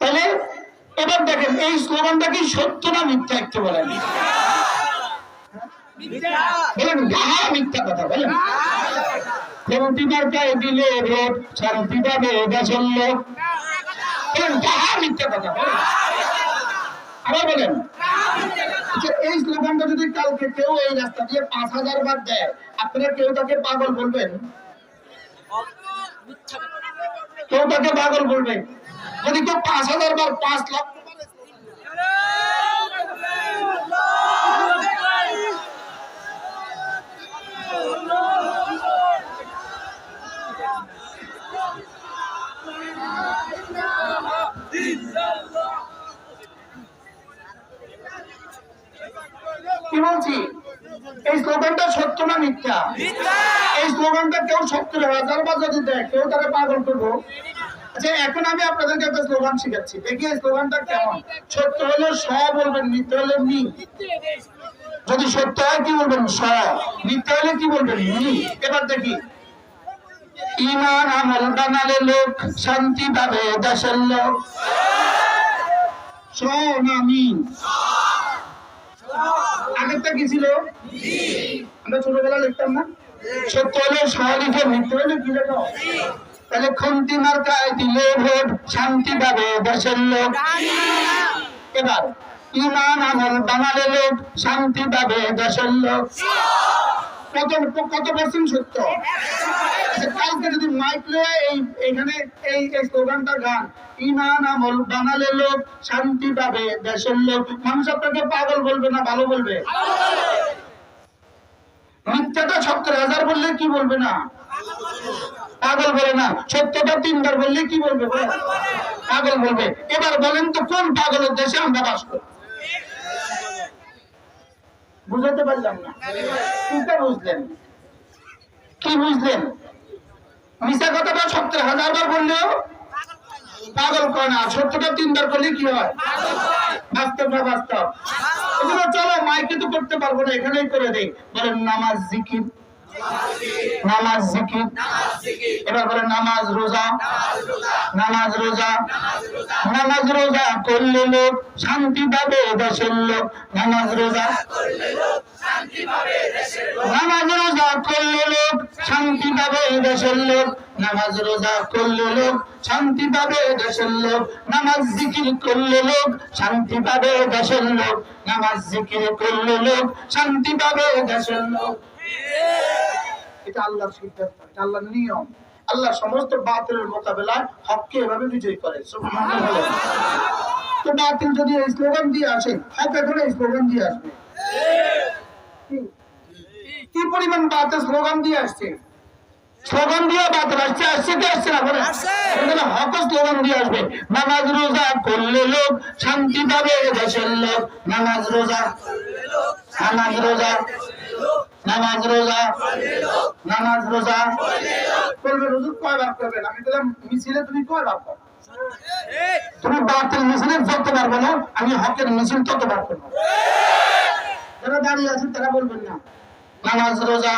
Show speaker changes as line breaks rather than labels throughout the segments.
তাহলে এবার দেখেন, এই স্লোগানটা কি সত্য না মিথ্যা একটু বলেন। আচ্ছা এই স্লোগানটা যদি কালকে কেউ এই রাস্তা দিয়ে পাঁচ হাজার বার দেয়, আপনারা কেউ তাকে পাগল বলবেন? কেউ তাকে পাগল বলবে যদি কেউ পাঁচ হাজার বার পাঁচ লাখ কি বলছি? এই স্লোগানটা সত্য না মিথ্যা? এই স্লোগানটা কেউ সত্তর হাজার বার যদি দেয় কেউ তাকে পাগল করব? আচ্ছা এখন আমি আপনাদেরকে একটা স্লোগান শিখাচ্ছি। দেখি স্লোগানটা কেমন? সত্য হলে স বলবেন, মিথ্যা হলে মি। যদি সত্য হয়, কি বলবেন? স মিথ্যা হলে কি বলবেন? মি। এবার দেখি। ইমান আমল বানালে লোক শান্তি পাবে, দেশের লোক। স না আগেরটা কি ছিল? আমরা ছোটবেলা লিখতাম না? সত্য হলে সহলিখে মিথ্যে হলে কি লেখো? তাহলে খন্তি মার্কায় দিলে ভোট শান্তি পাবে দেশের লোক। এবার ইমান আমল বানালে লোক শান্তি পাবে দেশের লোক। কত কত পার্সেন্ট সত্য? কালকে যদি মাইক এই এখানে এই এই স্লোগানটা গান ইমান আমল বানালে লোক শান্তি পাবে দেশের লোক। মানুষ আপনাকে পাগল বলবে না ভালো বলবে? মিথ্যাটা সত্তর হাজার বললে কি বলবে না? পাগল বলে না সত্যটা তিনবার বললে কি বলবে পাগল বলবে। এবার বলেন তো কোন পাগলের দেশে আমরা বাস করি? বুঝাতে পারলাম না। বুঝলেন? কি বুঝলেন? মিশা কথাটা সত্তর হাজার বার বললেও পাগল কয় না। সত্যটা তিনবার করলে কি হয়? বাস্তব না বাস্তব? এগুলো চলো মাইকে তো করতে পারব না এখানেই করে দেই। বলেন নামাজ জিকির। নামাজ জিকির। এবার বলেন নামাজ রোজা। নামাজ রোজা। নামাজ রোজা করলে লোক শান্তি পাবে দেশের লোক। নামাজ রোজা। নামাজ রোজা করলে লোক শান্তি পাবে দেশের লোক। নামাজ রোজা করলে লোক শান্তি পাবে দেশের লোক। নামাজ জিকির করলে লোক শান্তি পাবে দেশের লোক। নামাজ জিকির করলে লোক শান্তি পাবে দেশের লোক। এটা আল্লাহর সিদ্ধান্ত এটা আল্লাহর নিয়ম। আল্লাহ সমস্ত বাতিলের মোকাবেলায় হককে এভাবে বিজয় করে। তো বাতিল যদি এই স্লোগান দিয়ে আসে হক এখন এই স্লোগান দিয়ে আসবে। কি- পরিমাণ বাতিল স্লোগান দিয়ে আসছে? স্লোগান দিয়ে বাতিল আসছে আসছে কি আসছে না বলে হক স্লোগান দিয়ে আসবে। নামাজ রোজা করলে লোক শান্তি পাবে দেশের লোক নামাজ রোজা। নামাজ রোজা নামাজ রোজা। নামাজ রোজা। করবে কয় ভাগ করবেন? আমি বললাম মিছিলে তুমি কয় ভাগ করো? তুমি বাতিল মিছিলে যত পারবে না আমি হকের মিছিল তত বার করব। যারা দাঁড়িয়ে আছেন তারা বলবেন না। নামাজ রোজা।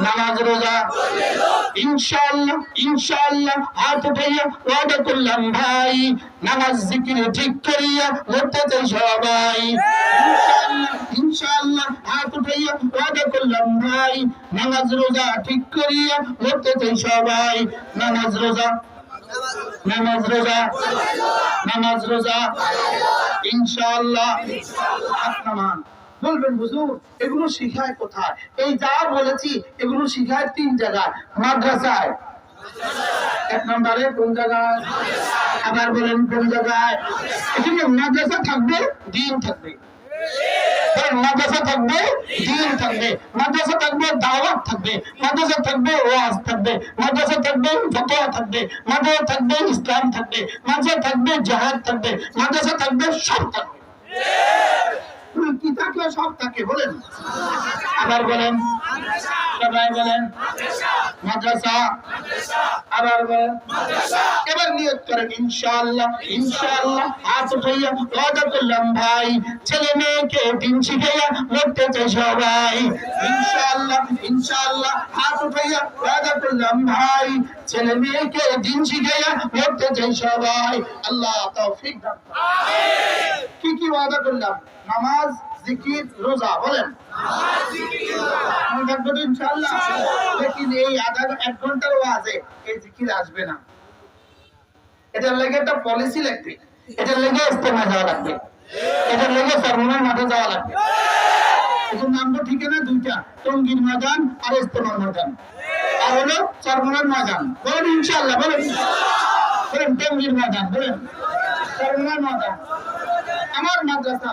নামাজ রোজা। ইনশাআল্লাহ ইনশাআল্লাহ হাত উঠাইয়া ওয়াদা করলাম ভাই নামাজ জিকির ঠিক করিয়া চাই সবাই। ইনশাআল্লাহ ইনশাআল্লাহ ভাই, নামাজ রোজা নামাজ রোজা, নামাজ নামাজ রোজা। বলবেন, হুজুর, এগুলো শিখায় কোথায়? এই যা বলেছি, এগুলো শিখায় তিন জায়গায়। মাদ্রাসায়। এক নম্বরে কোন জায়গায়? আবার বলেন, কোন জায়গায়? এখানে মাদ্রাসা থাকবে, দিন থাকবে। বলেন, মাদ্রাসা থাকবে দিন থাকবে। মাদ্রাসা থাকবে দাওয়াত থাকবে। মাদ্রাসা থাকবে ওয়াজ থাকবে। মাদ্রাসা থাকবে ফতোয়া থাকবে। মাদ্রাসা থাকবে ইসলাম থাকবে। মাদ্রাসা থাকবে জাহাদ থাকবে। মাদ্রাসা থাকবে সব থাকবে। সব থাকে বলেন। আবার বলেন। বলেন। মাদ্রাসা। আবার বলেন এবার নিয়ত করেন ইনশাআল্লাহ ইনশাআল্লাহ। হাত উঠাইয়া ওয়াদা করলাম ভাই ছেলে মেয়েকে দিন শিখাইয়া মরতে চাই সবাই। ইনশাআল্লাহ ইনশাআল্লাহ। হাত উঠাইয়া ওয়াদা করলাম ভাই ছেলে মেয়েকে দিন শিখাইয়া মরতে চাই সবাই। আল্লাহ তৌফিক দান করুন। কি কি ওয়াদা করলাম? নামাজ জিকির রোজা বলেন। মনে থাকবে তো ইনশাআল্লাহ লেকিন এই আধা এক ঘণ্টার ওয়াজে এই জিকির আসবে না। এটার লেগে একটা পলিসি লাগবে। এটার লেগে ইস্তেমা যাওয়া লাগবে। এটার লেগে সরমনের মাঠে যাওয়া লাগবে। এটার নাম তো ঠিকানা দুইটা। টঙ্গির ময়দান আর ইস্তেমার ময়দান। আর হলো সরমনের ময়দান। বলেন ইনশাআল্লাহ বলেন। বলেন টঙ্গির ময়দান বলেন। সরমনের ময়দান। আমার মাদ্রাসা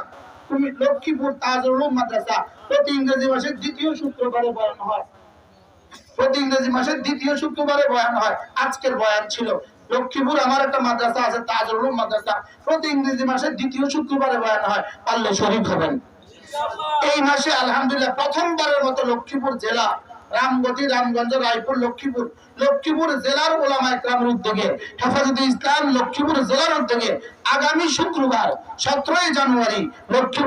তুমি লক্ষ্মীপুর তাজুল মাদ্রাসা, প্রতি ইংরেজি মাসের দ্বিতীয় শুক্রবারে বয়ান হয়। প্রতি ইংরেজি মাসের দ্বিতীয় শুক্রবারে বয়ান হয়। আজকের বয়ান ছিল, লক্ষ্মীপুর আমার একটা মাদ্রাসা আছে, তাজরুল মাদ্রাসা। প্রতি ইংরেজি মাসের দ্বিতীয় শুক্রবারে বয়ান হয়, পারলে শরীফ হবেন। এই মাসে আলহামদুলিল্লাহ প্রথমবারের মতো লক্ষ্মীপুর জেলা রামগতি, রামগঞ্জ, রায়পুর, লক্ষ্মীপুর। লক্ষ্মীপুর জেলার ওলামা একরামের উদ্যোগে, হেফাজতে ইসলাম লক্ষ্মীপুর জেলার উদ্যোগে আগামী শুক্রবার সতেরোই জানুয়ারি লক্ষ্মীপুর